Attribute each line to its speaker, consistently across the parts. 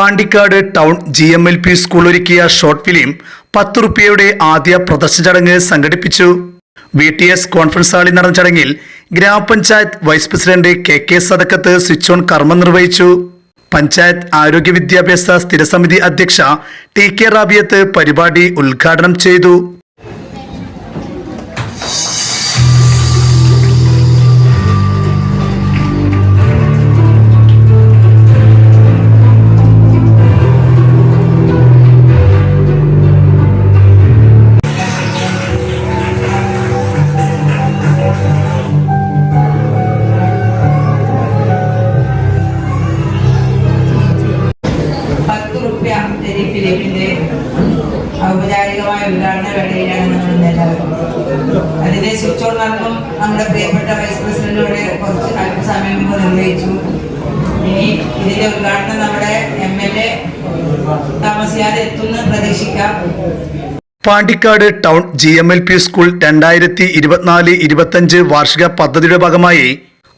Speaker 1: Pandikkad town G M L P school ഒരുക്കിയ short film പത്ത് റുപ്യയുടെ ആദ്യ പ്രദർശന ചടങ്ങ് സംഘടിപ്പിച്ചു. വി ടി എസ് കോൺഫറൻസ് ഹാളിൽ നടന്ന ചടങ്ങിൽ ഗ്രാമപഞ്ചായത്ത് vice president K K Sadakkath switch on കർമ്മം നിർവഹിച്ചു. പഞ്ചായത്ത് ആരോഗ്യ വിദ്യാഭ്യാസ സ്ഥിരസമിതി അധ്യക്ഷ ടി കെ റാബിയത്ത് പരിപാടി ഉദ്ഘാടനം ചെയ്തു.
Speaker 2: ഫിലിമിന്റെ ഔപചാരികമായ ഉദ്ഘാടന വേളയിലാണ് നമ്മൾ ഇന്ന് അതിന്റെ സ്വിച്ച് ഓൺ വർക്കും നമ്മുടെ പ്രിയപ്പെട്ട വൈസ് പ്രസിഡന്റോടെ കുറച്ച് അല്പസമയം മുമ്പ് നിർവഹിച്ചു. ഇനി ഇതിന്റെ ഉദ്ഘാടനം നമ്മുടെ എം എൽ എ താമസിയാതെ എത്തുമെന്ന് പ്രതീക്ഷിക്കാം.
Speaker 1: Pandikkad town G M L P school രണ്ടായിരത്തി ഇരുപത്തിനാല് ഇരുപത്തഞ്ച് വാർഷിക പദ്ധതിയുടെ ഭാഗമായി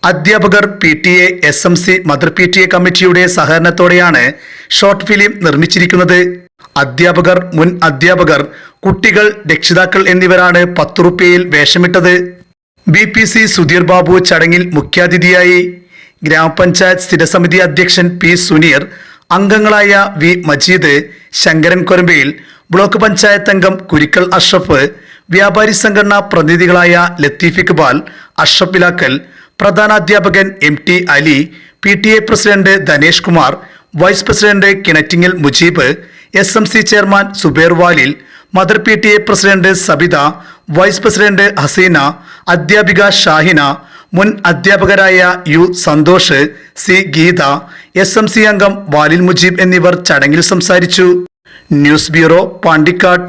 Speaker 1: അധ്യാപകർ P T A S M C mother P T A കമ്മിറ്റിയുടെ സഹകരണത്തോടെയാണ് ഷോർട്ട് ഫിലിം നിർമ്മിച്ചിരിക്കുന്നത്. അധ്യാപകർ മുൻ അധ്യാപകർ കുട്ടികൾ രക്ഷിതാക്കൾ എന്നിവരാണ് പത്ത് റുപ്യയിൽ വേഷമിട്ടത്. B P C Sudheer Babu ചടങ്ങിൽ മുഖ്യാതിഥിയായി ഗ്രാമപഞ്ചായത്ത് സ്ഥിരസമിതി അധ്യക്ഷൻ പി സുനീർ അംഗങ്ങളായ വി മജീദ് ശങ്കരൻ കൊരമ്പയിൽ ബ്ലോക്ക് പഞ്ചായത്ത് അംഗം കുരിക്കൽ അഷ്റഫ് വ്യാപാരി സംഘടനാ പ്രതിനിധികളായ Latheef Iqbal Ashraf Ilakkal പ്രധാനാധ്യാപകൻ M T Ali P T A president Dhanesh Kumar vice president Kinattingal Mujeeb S M C chairman Zubair Valil mother P T A president Sabitha vice president Haseena അധ്യാപിക ഷാഹിന മുൻ അധ്യാപകരായ U Santhosh C Geetha S M C അംഗം വാലിൽ മുജീബ് എന്നിവർ ചടങ്ങിൽ സംസാരിച്ചു. News bureau Pandikkad.